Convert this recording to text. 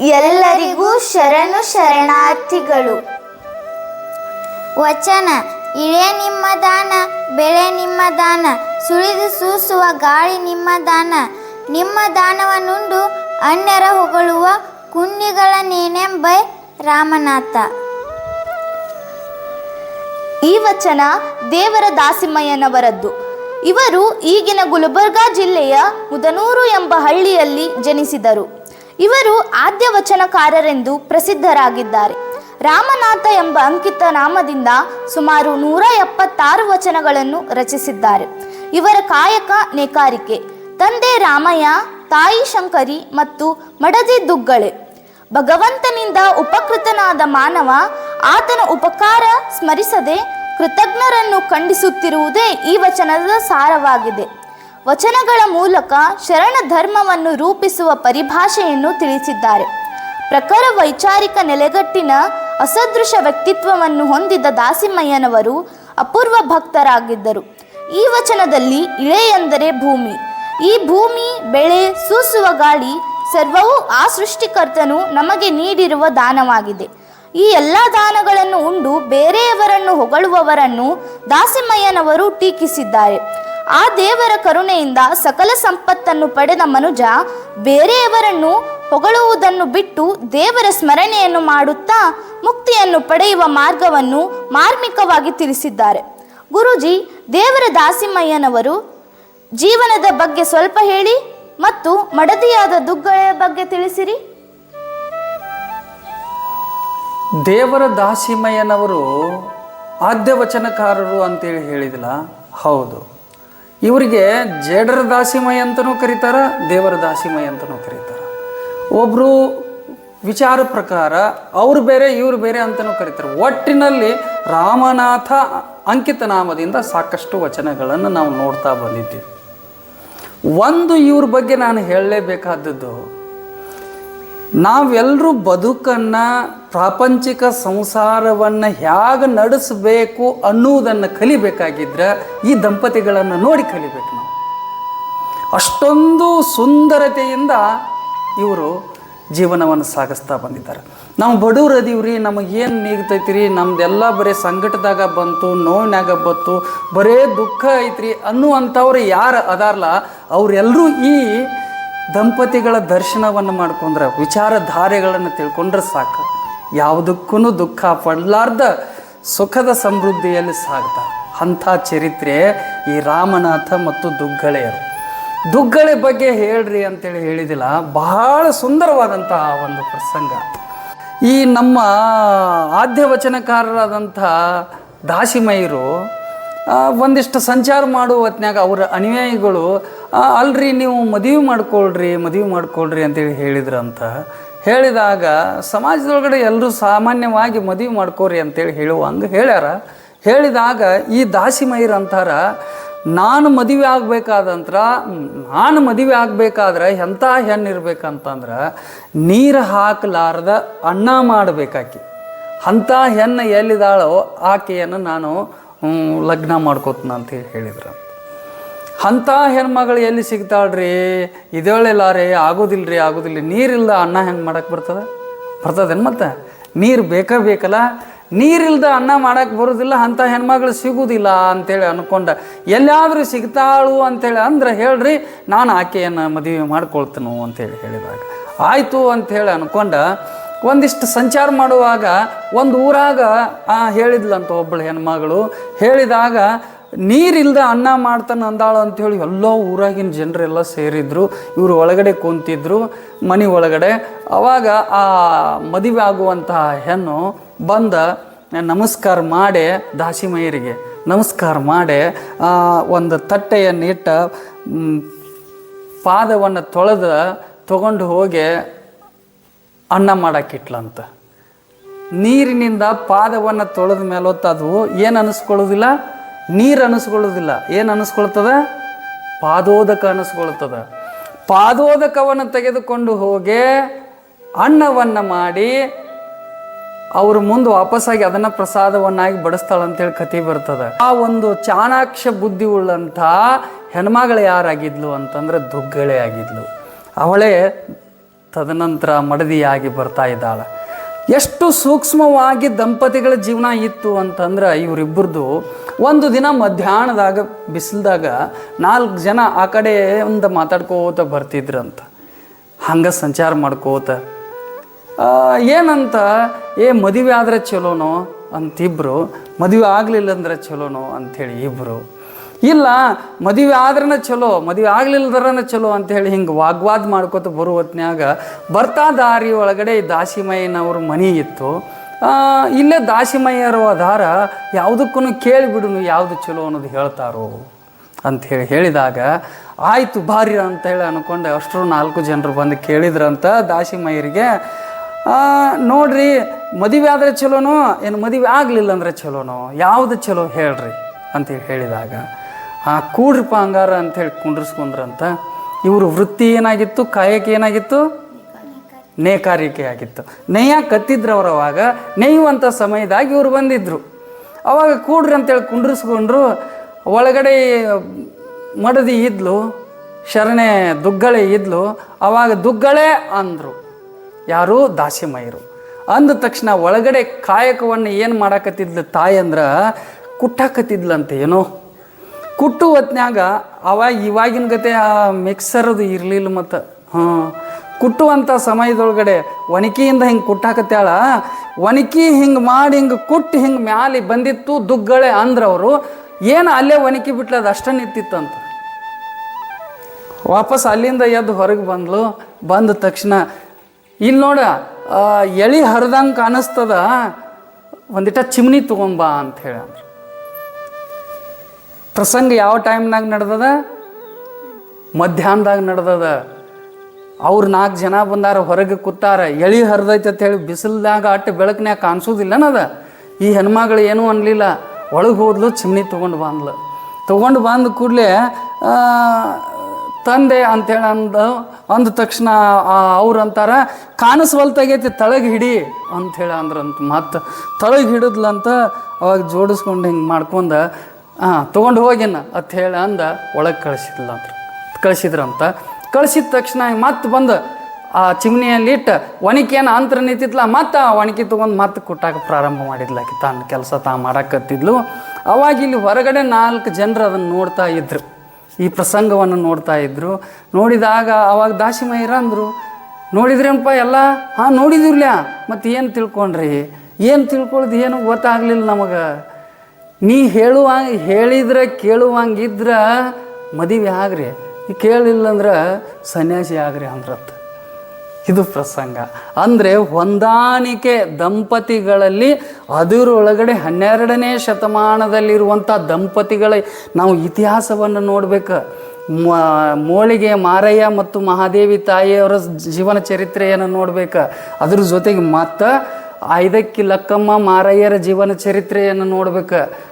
ಎಲ್ಲರಿಗೂ ಶರಣು ಶರಣಾರ್ಥಿಗಳು. ವಚನ, ಇಳೆ ನಿಮ್ಮ ದಾನ, ಬೆಳೆ ನಿಮ್ಮ ದಾನ, ಸುಳಿದು ಸೂಸುವ ಗಾಳಿ ನಿಮ್ಮ ದಾನ, ನಿಮ್ಮ ದಾನವನ್ನುಂಡು ಅನ್ಯರ ಹೊಗಳುವ ಕುನ್ನಿಗಳ ನೇನೆಂಬೈ ರಾಮನಾಥ. ಈ ವಚನ ದೇವರ ದಾಸಿಮಯ್ಯನವರದ್ದು. ಇವರು ಈಗಿನ ಗುಲ್ಬರ್ಗಾ ಜಿಲ್ಲೆಯ ಮುದನೂರು ಎಂಬ ಹಳ್ಳಿಯಲ್ಲಿ ಜನಿಸಿದರು. ಇವರು ಆದ್ಯ ವಚನಕಾರರೆಂದು ಪ್ರಸಿದ್ಧರಾಗಿದ್ದಾರೆ. ರಾಮನಾಥ ಎಂಬ ಅಂಕಿತ ನಾಮದಿಂದ ಸುಮಾರು ನೂರ ಎಪ್ಪತ್ತಾರು ವಚನಗಳನ್ನು ರಚಿಸಿದ್ದಾರೆ. ಇವರ ಕಾಯಕ ನೇಕಾರಿಕೆ, ತಂದೆ ರಾಮಯ್ಯ, ತಾಯಿ ಶಂಕರಿ ಮತ್ತು ಮಡದಿ ದುಗ್ಗಳೆ. ಭಗವಂತನಿಂದ ಉಪಕೃತನಾದ ಮಾನವ ಆತನ ಉಪಕಾರ ಸ್ಮರಿಸದೆ ಕೃತಜ್ಞರನ್ನು ಖಂಡಿಸುತ್ತಿರುವುದೇ ಈ ವಚನದ ಸಾರವಾಗಿದೆ. ವಚನಗಳ ಮೂಲಕ ಶರಣ ಧರ್ಮವನ್ನು ರೂಪಿಸುವ ಪರಿಭಾಷೆಯನ್ನು ತಿಳಿಸಿದ್ದಾರೆ. ಪ್ರಖರ ವೈಚಾರಿಕ ನೆಲೆಗಟ್ಟಿನ ಅಸದೃಶ ವ್ಯಕ್ತಿತ್ವವನ್ನು ಹೊಂದಿದ್ದ ದಾಸಿಮಯ್ಯನವರು ಅಪೂರ್ವ ಭಕ್ತರಾಗಿದ್ದರು. ಈ ವಚನದಲ್ಲಿ ಇಳೆ ಎಂದರೆ ಭೂಮಿ. ಈ ಭೂಮಿ, ಬೆಳೆ, ಸೂಸುವ ಗಾಳಿ ಸರ್ವವೂ ಆ ಸೃಷ್ಟಿಕರ್ತನು ನಮಗೆ ನೀಡಿರುವ ದಾನವಾಗಿದೆ. ಈ ಎಲ್ಲ ದಾನಗಳನ್ನು ಉಂಡು ಬೇರೆಯವರನ್ನು ಹೊಗಳುವವರನ್ನು ದಾಸಿಮಯ್ಯನವರು ಟೀಕಿಸಿದ್ದಾರೆ. ಆ ದೇವರ ಕರುಣೆಯಿಂದ ಸಕಲ ಸಂಪತ್ತನ್ನು ಪಡೆದ ಮನುಜ ಬೇರೆಯವರನ್ನು ಹೊಗಳುವುದನ್ನು ಬಿಟ್ಟು ದೇವರ ಸ್ಮರಣೆಯನ್ನು ಮಾಡುತ್ತಾ ಮುಕ್ತಿಯನ್ನು ಪಡೆಯುವ ಮಾರ್ಗವನ್ನು ಮಾರ್ಮಿಕವಾಗಿ ತಿಳಿಸಿದ್ದಾರೆ. ಗುರುಜಿ, ದೇವರ ದಾಸಿಮಯ್ಯನವರು ಜೀವನದ ಬಗ್ಗೆ ಸ್ವಲ್ಪ ಹೇಳಿ ಮತ್ತು ಮಡದಿಯಾದ ದುಗ್ಗಳ ಬಗ್ಗೆ ತಿಳಿಸಿರಿ. ದೇವರ ದಾಸಿಮಯ್ಯನವರು ಆದ್ಯ ವಚನಕಾರರು ಅಂತೇಳಿ ಹೇಳಿದಿಲ್ಲ ಹೌದು. ಇವರಿಗೆ ಜೇಡರ ದಾಸಿಮಯ ಅಂತಲೂ ಕರೀತಾರ, ದೇವರ ದಾಸಿಮಯ ಅಂತಲೂ ಕರೀತಾರ. ಒಬ್ಬರು ವಿಚಾರ ಪ್ರಕಾರ ಅವ್ರು ಬೇರೆ, ಇವ್ರು ಬೇರೆ ಅಂತಲೂ ಕರೀತಾರೆ. ಒಟ್ಟಿನಲ್ಲಿ ರಾಮನಾಥ ಅಂಕಿತ ನಾಮದಿಂದ ಸಾಕಷ್ಟು ವಚನಗಳನ್ನು ನಾವು ನೋಡ್ತಾ ಬಂದಿದ್ದೀವಿ. ಒಂದು ಇವ್ರ ಬಗ್ಗೆ ನಾನು ಹೇಳಲೇಬೇಕಾದದ್ದು ನಾವೆಲ್ಲರೂ ಬದುಕನ್ನು, ಪ್ರಾಪಂಚಿಕ ಸಂಸಾರವನ್ನು ಹೇಗೆ ನಡೆಸಬೇಕು ಅನ್ನುವುದನ್ನು ಕಲಿಬೇಕಾಗಿದ್ರೆ ಈ ದಂಪತಿಗಳನ್ನು ನೋಡಿ ಕಲಿಬೇಕು ನಾವು. ಅಷ್ಟೊಂದು ಸುಂದರತೆಯಿಂದ ಇವರು ಜೀವನವನ್ನು ಸಾಗಿಸ್ತಾ ಬಂದಿದ್ದಾರೆ. ನಾವು ಬಡವ್ರು ಅದೀವ್ರಿ ನಮಗೇನು ನೀಗ್ತೈತಿ ರೀ ನಮ್ದೆಲ್ಲ ಬರೀ ಸಂಕಟದಾಗ ಬಂತು, ನೋವಿನಾಗ ಬಂತು, ಬರೇ ದುಃಖ ಐತ್ರಿ ಅನ್ನುವಂಥವ್ರು ಯಾರು ಅದಾರಲ್ಲ ಅವರೆಲ್ಲರೂ ಈ ದಂಪತಿಗಳ ದರ್ಶನವನ್ನು ಮಾಡ್ಕೊಂಡ್ರೆ ವಿಚಾರಧಾರೆಗಳನ್ನು ತಿಳ್ಕೊಂಡ್ರೆ ಸಾಕು. ಯಾವುದಕ್ಕೂ ದುಃಖ ಪಡಲಾರ್ದ ಸುಖದ ಸಮೃದ್ಧಿಯಲ್ಲಿ ಸಾಗ್ತ ಅಂಥ ಚರಿತ್ರೆ ಈ ರಾಮನಾಥ ಮತ್ತು ದುಗ್ಗಳೆಯರು. ದುಗ್ಗಳೆ ಬಗ್ಗೆ ಹೇಳ್ರಿ ಅಂತೇಳಿ ಹೇಳಿದಿಲ್ಲ ಬಹಳ ಸುಂದರವಾದಂತಹ ಒಂದು ಪ್ರಸಂಗ. ಈ ನಮ್ಮ ಆದ್ಯ ವಚನಕಾರರಾದಂಥ ದಾಸಿಮಯ್ಯರು ಆ, ಒಂದಿಷ್ಟು ಸಂಚಾರ ಮಾಡುವ ಹೊತ್ನ್ಯಾಗ ಅವರ ಅನುಯಾಯಿಗಳು ಅಲ್ರಿ ನೀವು ಮದುವೆ ಮಾಡ್ಕೊಳ್ರಿ ಮದುವೆ ಮಾಡ್ಕೊಳ್ರಿ ಅಂತೇಳಿ ಹೇಳಿದ್ರಂತ. ಹೇಳಿದಾಗ ಸಮಾಜದೊಳಗಡೆ ಎಲ್ಲರೂ ಸಾಮಾನ್ಯವಾಗಿ ಮದುವೆ ಮಾಡ್ಕೋರಿ ಅಂತೇಳಿ ಹೇಳುವಂಗೆ ಹೇಳ್ಯಾರ. ಹೇಳಿದಾಗ ಈ ದಾಸಿಮಯ್ಯರು ಅಂತಾರ, ನಾನು ಮದುವೆ ಆಗ್ಬೇಕಾದಂತ್ರ, ನಾನು ಮದುವೆ ಆಗಬೇಕಾದ್ರೆ ಎಂಥ ಹೆಣ್ಣು ಇರ್ಬೇಕಂತಂದ್ರೆ, ನೀರು ಹಾಕಲಾರ್ದ ಅನ್ನ ಮಾಡಬೇಕಾಕಿ. ಅಂಥ ಹೆಣ್ಣು ಎಲ್ಲಿದ್ದಾಳೋ ಆಕೆಯನ್ನು ನಾನು ಲಗ್ನ ಮಾಡ್ಕೋತನ ಅಂತ ಹೇಳಿ ಹೇಳಿದ್ರು. ಅಂಥ ಹೆಣ್ಮಗಳು ಎಲ್ಲಿ ಸಿಗ್ತಾಳ್ರಿ? ಇದೇಳಿಲ್ಲ ರೀ ಆಗೋದಿಲ್ಲ ನೀರಿಲ್ದ ಅನ್ನ ಹೆಂಗೆ ಮಾಡಕ್ಕೆ ಬರ್ತದೆ? ಬರ್ತದೇನು ಮತ್ತೆ? ನೀರು ಬೇಕೇ ಬೇಕಲ್ಲ? ನೀರಿಲ್ದ ಅನ್ನ ಮಾಡಕ್ಕೆ ಬರೋದಿಲ್ಲ, ಅಂಥ ಹೆಣ್ಮಗಳು ಸಿಗುವುದಿಲ್ಲ ಅಂತೇಳಿ ಅನ್ಕೊಂಡ. ಎಲ್ಲಾದರೂ ಸಿಗ್ತಾಳು ಅಂತೇಳಿ ಅಂದ್ರೆ ಹೇಳ್ರಿ, ನಾನು ಆಕೆಯನ್ನು ಮದುವೆ ಮಾಡ್ಕೊಳ್ತೇನೆ ಅಂತೇಳಿ ಹೇಳಿದಾಗ. ಆಯಿತು ಅಂಥೇಳಿ ಅನ್ಕೊಂಡ ಒಂದಿಷ್ಟು ಸಂಚಾರ ಮಾಡುವಾಗ ಒಂದು ಊರಾಗ ಹೇಳಿದ್ಲಂತ ಒಬ್ಬಳು ಹೆಣ್ಮಗಳು, ಹೇಳಿದಾಗ ನೀರಿಲ್ಲದೆ ಅನ್ನ ಮಾಡ್ತಾನೆ ಅಂದಾಳು ಅಂಥೇಳಿ ಎಲ್ಲ ಊರಾಗಿನ ಜನರೆಲ್ಲ ಸೇರಿದ್ರು, ಇವರು ಒಳಗಡೆ ಕುಂತಿದ್ರು, ಮನೆ ಒಳಗಡೆ. ಅವಾಗ ಆ ಮದುವೆ ಆಗುವಂತಹ ಹೆಣ್ಣು ಬಂದ, ನಮಸ್ಕಾರ ಮಾಡಿ ದಾಸಿಮಯ್ಯರಿಗೆ, ನಮಸ್ಕಾರ ಮಾಡಿ ಒಂದು ತಟ್ಟೆಯನ್ನು ಇಟ್ಟ ಪಾದವನ್ನು ತೊಳೆದ, ತಗೊಂಡು ಹೋಗಿ ಅನ್ನ ಮಾಡಕ್ಕಿಟ್ಲಂತ ನೀರಿನಿಂದ ಪಾದವನ್ನು ತೊಳೆದ ಮೇಲೊತ್ತದು ಅದು ಏನು ಅನಿಸ್ಕೊಳ್ಳೋದಿಲ್ಲ? ನೀರು ಅನ್ನಿಸ್ಕೊಳ್ಳೋದಿಲ್ಲ ಏನು ಅನ್ನಿಸ್ಕೊಳ್ತದ ಪಾದೋದಕ ಅನ್ನಿಸ್ಕೊಳ್ತದ ಪಾದೋದಕವನ್ನು ತೆಗೆದುಕೊಂಡು ಹೋಗಿ ಅನ್ನವನ್ನು ಮಾಡಿ ಅವ್ರ ಮುಂದೆ ವಾಪಸ್ಸಾಗಿ ಅದನ್ನು ಪ್ರಸಾದವನ್ನಾಗಿ ಬಡಿಸ್ತಾಳಂತೇಳಿ ಕತೆ ಬರ್ತದೆ. ಆ ಒಂದು ಚಾಣಾಕ್ಷ ಬುದ್ಧಿ ಉಳ್ಳಂಥ ಹೆಣ್ಮಗಳು ಯಾರಾಗಿದ್ಲು ಅಂತಂದ್ರೆ ದುಗ್ಗಳೆ ಆಗಿದ್ಲು. ಅವಳೇ ತದನಂತರ ಮಡದಿಯಾಗಿ ಬರ್ತಾ ಇದ್ದಾಳೆ. ಎಷ್ಟು ಸೂಕ್ಷ್ಮವಾಗಿ ದಂಪತಿಗಳ ಜೀವನ ಇತ್ತು ಅಂತಂದ್ರೆ ಇವರಿಬ್ಬರದು ಒಂದು ದಿನ ಮಧ್ಯಾಹ್ನದಾಗ, ಬಿಸಿಲ್ದಾಗ ನಾಲ್ಕು ಜನ ಆ ಕಡೆ ಒಂದು ಮಾತಾಡ್ಕೋತ ಬರ್ತಿದ್ರಂತ. ಹಂಗೆ ಸಂಚಾರ ಮಾಡ್ಕೋತ ಏನಂತ? ಏ, ಮದುವೆ ಆದರೆ ಚಲೋನೋ? ಅಂತಿಬ್ರು. ಮದುವೆ ಆಗಲಿಲ್ಲ ಅಂದ್ರೆ ಚಲೋನೋ? ಅಂಥೇಳಿ ಇಬ್ಬರು ಇಲ್ಲ, ಮದುವೆ ಆದ್ರನ ಚಲೋ, ಮದುವೆ ಆಗ್ಲಿಲ್ಲದ್ರನ ಚಲೋ ಅಂತೇಳಿ ಹಿಂಗೆ ವಾಗ್ವಾದ ಮಾಡ್ಕೋತ ಬರೋ ಹೊತ್ನ್ಯಾಗ ಬರ್ತಾ ದಾರಿ ಒಳಗಡೆ ದಾಸಿಮಯ್ಯನವ್ರ ಮನೆ ಇತ್ತು. ಇಲ್ಲೇ ದಾಸಿಮಯ್ಯರ ಅದಾರ ಯಾವುದಕ್ಕೂ ಕೇಳಿಬಿಡುನು ಯಾವುದು ಚಲೋ ಅನ್ನೋದು ಹೇಳ್ತಾರೋ ಅಂಥೇಳಿ ಹೇಳಿದಾಗ, ಆಯಿತು ಭಾರಿ ಅಂತೇಳಿ ಅನ್ಕೊಂಡು. ಅಷ್ಟರು ನಾಲ್ಕು ಜನರು ಬಂದು ಕೇಳಿದ್ರಂತ ದಾಸಿಮಯ್ಯರಿಗೆ ನೋಡ್ರಿ, ಮದುವೆ ಆದರೆ ಚಲೋನೋ, ಏನು ಮದುವೆ ಆಗಲಿಲ್ಲ ಅಂದರೆ ಚಲೋನೋ, ಯಾವುದು ಚಲೋ ಹೇಳ್ರಿ? ಅಂತೇಳಿ ಹೇಳಿದಾಗ ಆ ಕೂಡ್ರಪ್ಪ ಹಂಗಾರ ಅಂಥೇಳಿ ಕುಂಡ್ರಿಸ್ಕೊಂಡ್ರಂತ, ಇವರು ವೃತ್ತಿ ಏನಾಗಿತ್ತು ಕಾಯಕ ಏನಾಗಿತ್ತು? ನೇಕಾರಿಕೆ ಆಗಿತ್ತು. ನೇಯ ಕತ್ತಿದ್ರು ಅವ್ರು ಅವಾಗ ನೇಯುವಂಥ ಸಮಯದಾಗ ಇವರು ಬಂದಿದ್ರು. ಅವಾಗ ಕೂಡ್ರಿ ಅಂತೇಳಿ ಕುಂಡ್ರಿಸ್ಕೊಂಡ್ರು, ಒಳಗಡೆ ಮಡದಿ ಇದ್ಲು, ಶರಣೆ ದುಗ್ಗಳೆ ಇದ್ಲು, ಅವಾಗ ದುಗ್ಗಳೆ ಅಂದರು. ಯಾರು? ದಾಸಿಮಯರು ಅಂದ ತಕ್ಷಣ ಒಳಗಡೆ ಕಾಯಕವನ್ನು ಏನು ಮಾಡಾಕತ್ತಿದ್ಲು ತಾಯಿ ಅಂದ್ರೆ ಕುಟ್ಟಾಕತ್ತಿದ್ಲಂತೆ ಏನೋ ಕುಟ್ಟು ಹೊತ್ನ್ಯಾಗ ಅವಾಗ ಇವಾಗಿನ ಗತೆ ಆ ಇರಲಿಲ್ಲ ಮತ್ತು. ಹಾಂ. ಕುಟ್ಟುವಂಥ ಸಮಯದೊಳಗಡೆ ಒಣಕಿಯಿಂದ ಹಿಂಗೆ ಕುಟ್ಟಾಕತ್ಯಾಳ. ಒಣಕಿ ಹಿಂಗೆ ಮಾಡಿ ಹಿಂಗೆ ಕುಟ್ಟು ಹಿಂಗೆ ಮ್ಯಾಲೆ ಬಂದಿತ್ತು ದುಗ್ಗಳೆ ಅಂದ್ರವರು ಏನು ಅಲ್ಲೇ ಒಣಕಿ ಬಿಟ್ಲ ಅದು ಅಷ್ಟ ನಿಂತಿತ್ತಂತ ವಾಪಸ್ ಅಲ್ಲಿಂದ ಎದ್ದು ಹೊರಗೆ ಬಂದ್ಲು. ಬಂದ ತಕ್ಷಣ ಇಲ್ಲಿ ನೋಡ ಎಳಿ ಹರಿದಂಗೆ ಕಾಣಿಸ್ತದ ಒಂದಿಟ ಚಿಮ್ನಿ ತೊಗೊಂಬಾ ಅಂತ ಹೇಳಿ ಅಂದ್ರು. ಪ್ರಸಂಗ ಯಾವ ಟೈಮ್ನಾಗ ನಡೆದದ? ಮಧ್ಯಾಹ್ನದಾಗ ನಡೆದದ. ಅವ್ರು ನಾಲ್ಕು ಜನ ಬಂದಾರ, ಹೊರಗೆ ಕೂತಾರ, ಎಳಿ ಹರಿದೈತೆ ಅಂತ ಹೇಳಿ ಬಿಸಿಲ್ದಾಗ ಅಟ್ಟು ಬೆಳಕನ್ಯಾಗ ಕಾಣಿಸೋದಿಲ್ಲನದ ಈ ಹೆಣ್ಮಗಳು ಏನೂ ಅನ್ನಲಿಲ್ಲ ಒಳಗೆ ಹೋದ್ಲು, ಚಿಮ್ನಿ ತೊಗೊಂಡು ಬಂದ್ಲು. ತೊಗೊಂಡು ಬಂದ ಕೂಡಲೇ ತಂದೆ ಅಂತೇಳಿ ಅಂದು, ಅಂದ ತಕ್ಷಣ ಅವ್ರು ಅಂತಾರ ಕಾಣಿಸ್ವಲ್ತಾಗೈತಿ ತಳಗೆ ಹಿಡಿ ಅಂಥೇಳಿ ಅಂದ್ರಂತ ಮತ್ತು ತಳಗೆ ಹಿಡಿದ್ಲಂತ ಅವಾಗ ಜೋಡಿಸ್ಕೊಂಡು ಹಿಂಗೆ ಮಾಡ್ಕೊಂಡ ಹಾಂ ತೊಗೊಂಡು ಹೋಗಿನ, ಅಂತ ಹೇಳಿ ಅಂದ, ಒಳಗೆ ಕಳಿಸಿದ್ಲಂತ ಕಳಿಸಿದ್ರಂತ. ಕಳಿಸಿದ ತಕ್ಷಣ ಮತ್ತೆ ಬಂದು, ಆ ಚಿಮ್ನಿಯಲ್ಲಿ ಇಟ್ಟು ಒಣಕೆಯನ್ನು ಅಂತರ ನಿಂತಿತ್ಲ ಮತ್ತೆ ಆ ಒಣಕಿ ತೊಗೊಂಡು ಮತ್ತೆ ಕುಟ್ಟಾಕ ಪ್ರಾರಂಭ ಮಾಡಿದ್ಲಾಕಿ. ತಾನು ಕೆಲಸ ತಾ ಮಾಡಕತ್ತಿದ್ಲು. ಅವಾಗ ಇಲ್ಲಿ ಹೊರಗಡೆ ನಾಲ್ಕು ಜನರು ಅದನ್ನು ನೋಡ್ತಾ ಇದ್ರು. ಈ ಪ್ರಸಂಗವನ್ನು ನೋಡ್ತಾ ಇದ್ರು. ನೋಡಿದಾಗ ಅವಾಗ ದಾಸಿಮಯ್ಯರ ಅಂದರು, ನೋಡಿದ್ರೇನಪ್ಪ ಎಲ್ಲ? ಹಾಂ, ನೋಡಿದಿರ್ಲ್ಯಾ? ಮತ್ತು ಏನು ತಿಳ್ಕೊಂಡ್ರಿ? ಏನು ತಿಳ್ಕೊಳ್ದು ಏನು ಗೊತ್ತಾಗಲಿಲ್ಲ ನಮಗೆ. ನೀ ಹೇಳುವ ಹೇಳಿದ್ರೆ ಕೇಳುವಂಗಿದ್ರ ಮದುವೆ ಆಗ್ರಿ. ಕೇಳಿಲ್ಲ ಅಂದ್ರೆ ಸನ್ಯಾಸಿ ಆಗ್ರಿ ಅಂದ್ರತ್ತ ಇದು ಪ್ರಸಂಗ. ಅಂದರೆ ಹೊಂದಾಣಿಕೆ ದಂಪತಿಗಳಲ್ಲಿ ಅದರೊಳಗಡೆ ಹನ್ನೆರಡನೇ ಶತಮಾನದಲ್ಲಿರುವಂಥ ದಂಪತಿಗಳ ನಾವು ಇತಿಹಾಸವನ್ನು ನೋಡ್ಬೇಕು. ಮೋಳಿಗೆ ಮಾರಯ್ಯ ಮತ್ತು ಮಹಾದೇವಿ ತಾಯಿಯವರ ಜೀವನ ಚರಿತ್ರೆಯನ್ನು ನೋಡ್ಬೇಕು. ಅದ್ರ ಜೊತೆಗೆ ಮತ್ತು ಐದಕ್ಕಿ ಲಕ್ಕಮ್ಮ ಮಾರಯ್ಯರ ಜೀವನ ಚರಿತ್ರೆಯನ್ನು ನೋಡ್ಬೇಕು.